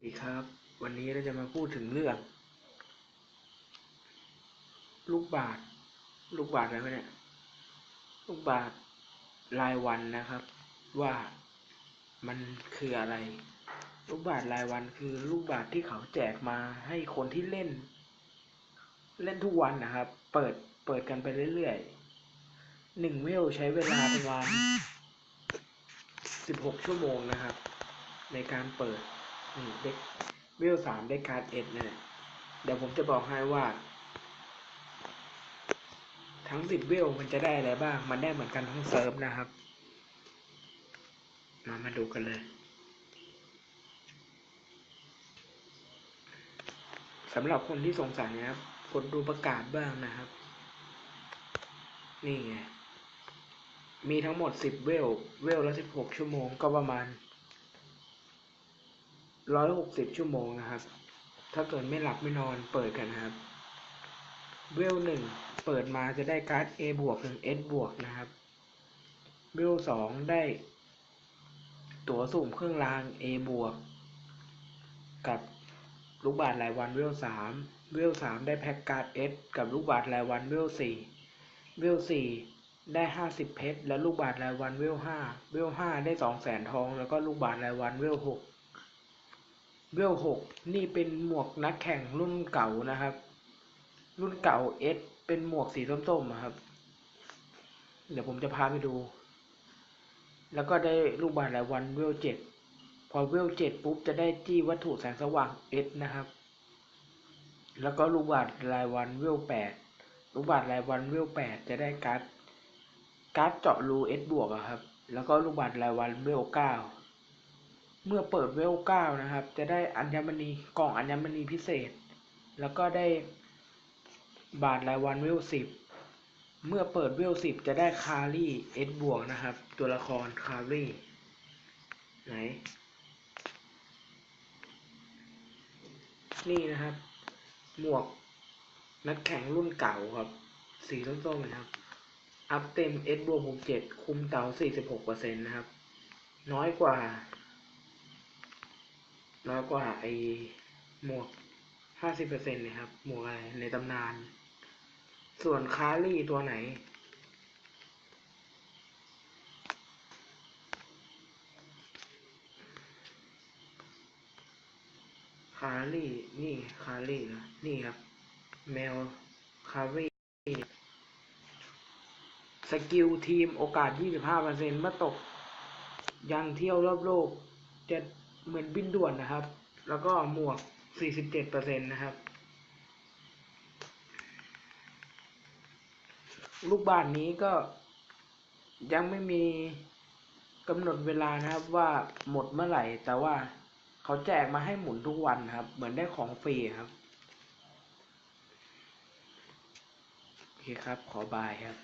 สวัสดีครับ วันนี้เราจะมาพูดถึงเรื่อง ลูกบาทลูกบาทอะไรเนี่ย ลูกบาทรายวันนะครับ ว่ามันคืออะไร ลูกบาทรายวันคือลูกบาทที่เขาแจกมาให้คนที่เล่น เล่นทุกวันนะครับ เปิดเปิดกันไปเรื่อยๆหนึ่งเวลใช้เวลาประมาณสิบหกชั่วโมงนะครับ ในการเปิด เด็กเวลสามได้การ์เอ็ดเนี่ยเดี๋ยวผมจะบอกให้ว่า ทั้งสิบเวลมันจะได้อะไรบ้าง มันได้เหมือนกันทั้งเซิร์ฟนะครับ มามาดูกันเลยสำหรับคนที่สงสัยนะครับกดดูประกาศบ้างนะครับ นี่ไง มีทั้งหมดสิบเวล เวลละสิบหกชั่วโมงก็ประมาณ ร้อยหกสิบชั่วโมงนะครับ ถ้าเกิดไม่หลับไม่นอนเปิดกันครับ เวลหนึ่งเปิดมาจะได้การ์ด A บวกถึง S บวกนะครับ เวลสองได้ ตั๋วสุ่มเครื่องราง A บวก กับลูกบาทรายวันเวลสามเวลสามได้แพ็กการ์ด S กับลูกบาทรายวันเวลสี่เวลสี่ได้ห้าสิบเพชรและลูกบาทรายวันเวลห้าเวลห้าได้สองแสนทอง แล้วก็ลูกบาทรายวันเวลหก เวลหกนี่เป็นหมวกนักแข่งรุ่นเก่านะครับ รุ่นเก่า S เป็นหมวกสีส้มๆครับ เดี๋ยวผมจะพาไปดู แล้วก็ได้ลูกบาศก์รายวันเวลเจ็ดพอเวลเจ็ดปุ๊บจะได้จี้วัตถุแสงสว่าง S นะครับ แล้วก็ลูกบาศก์รายวันเวลแปดลูกบาศก์รายวันเวลแปดจะได้การ์ดการ์ดเจาะรู S บวกครับ แล้วก็ลูกบาศก์รายวันเวลเก้า เมื่อเปิดเวลเก้านะครับ จะได้อัญมณีกล่องอัญมณีพิเศษ แล้วก็ได้บาทรายวันเวลสิบเมื่อเปิดเวลสิบจะได้คารี่เอสบวกนะครับ ตัวละครคารี่ไหนนี่นะครับ หมวกนักแข่งรุ่นเก่าครับ สีส้มๆนะครับ อัพเต็มเอสบวกหกเจ็ดคุมเตาสี่สิบหกเปอร์เซ็นต์นะครับ น้อยกว่า น้อยกว่าไอหมวกห้าสิบเปอร์เซ็นต์นะครับ หมวกอะไรในตำนาน ส่วนคารี่ตัวไหน คารี่นี่คารี่นะ นี่ครับ แมวคารี่สกิลทีมโอกาส 25%เมื่อตก ยังเที่ยวรอบโลกจะ เหมือนบินด่วนนะครับ แล้วก็หมวก 47%นะครับ ลูกบาศก์นี้ก็ยังไม่มีกำหนดเวลานะครับว่าหมดเมื่อไหร่ แต่ว่าเขาแจกมาให้หมุนทุกวันครับ เหมือนได้ของฟรีครับ โอเคครับ ขอบายครับ